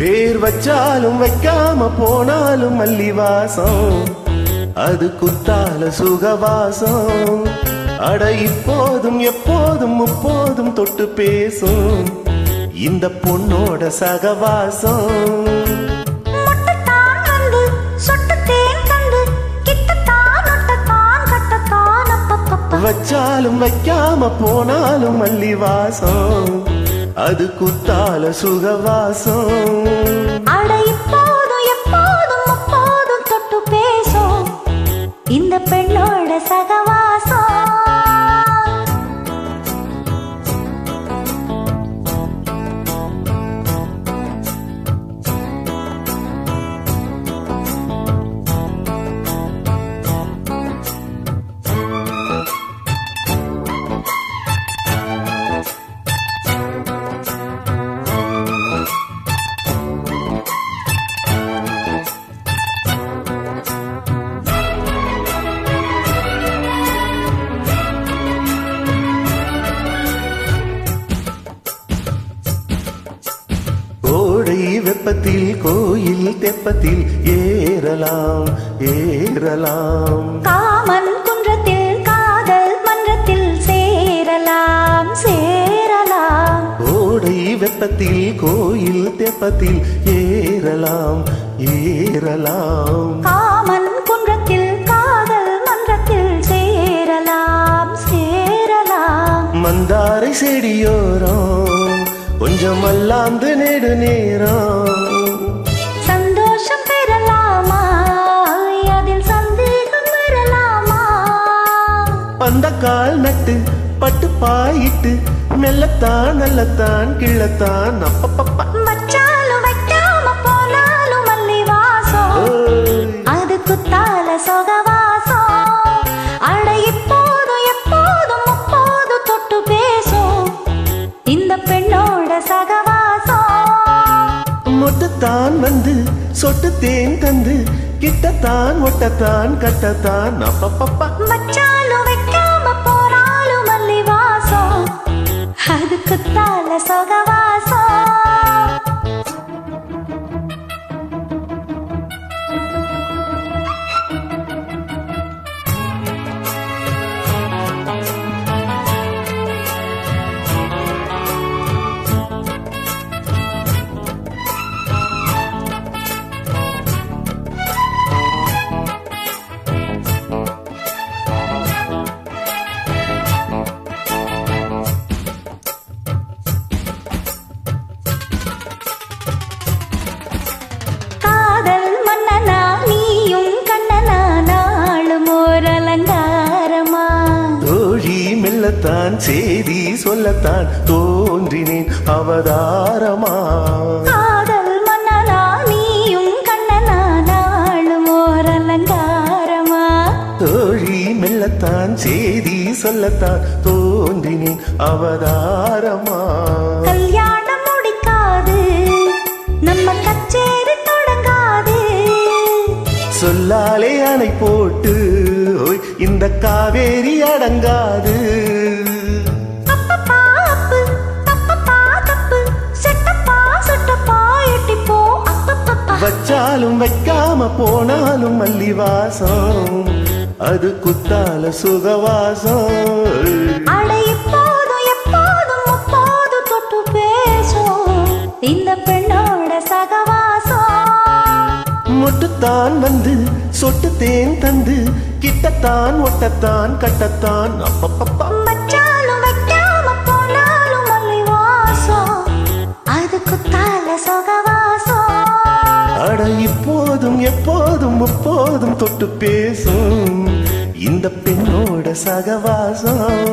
பேர் வச்சாலும் வைக்காம போனாலும் மல்லி வாசம் அது குத்தால சுகவாசம். அட இப்போதும் எப்போதும் முப்போதும் தொட்டு பேசும். இந்த பொண்ணோட சகவாசம். வச்சாலும் வைக்காம போனாலும் மல்லி வாசம் அது குத்தால சுகவாசம். கோடை வெப்பத்தில் கோயில் தெப்பத்தில் ஏறலாம் ஏறலாம். காமன் குன்றத்தில் காதல் மன்றத்தில் சேரலாம் சேரலாம். கோடை வெப்பத்தில் கோயில் தெப்பத்தில் ஏறலாம் ஏறலாம். காமன் குன்றத்தில் காதல் மன்றத்தில் சேரலாம் சேரலாம். மந்தாரை செடியோரம் கொஞ்சம் அல்லாந்து நெடு பாயிட்டு மெல்லத்தான் நல்லத்தான் கிள்ளத்தான் அப்பப்பப்பா. வச்சாலும் வைக்காம போனாலும் மல்லி வாசம். அது குத்தால சொகவாசம். அட இப்போதும் எப்போதும் முப்போதும் தொட்டு பேசும். இந்த பெண்ணோட சகவாசம். மொட்டுத்தான் வந்து சொட்டு தேன் தந்து கிட்டத்தான் ஒட்டத்தான் கட்டத்தான் அப்பப்பப்பா. வச்சாலும் குத்தால சொகவாசம் மெல்லத்தான் செய்தி சொல்லத்தான் தோன்றினேன் அவதாரமா. காதல் மன்னனா நீயும் கண்ணனா நாளும் ஓர் அலங்காரமா தோழி மெல்லத்தான் செய்தி சொல்லத்தான் தோன்றினேன் அவதாரமா. கல்யாணம் முடிக்காது நம்ம கச்சேரி தொடங்காது. சொல்லாலே அணை போட்டு இந்த காவேரி அடங்காது. வச்சாலும் வைக்காம போனாலும் மல்லி வாசம் அது குத்தால சுகவாசம். இந்த பெண்ணோட சகவாசம். மொட்டுத்தான் வந்து சொட்டு தேன் தந்து கிட்டத்தான் ஒட்டத்தான் கட்டத்தான் அப்பப்பப்பா. எப்போதும் எப்போதும் முப்போதும் தொட்டு பேசும் இந்த பெண்ணோட சகவாசம்.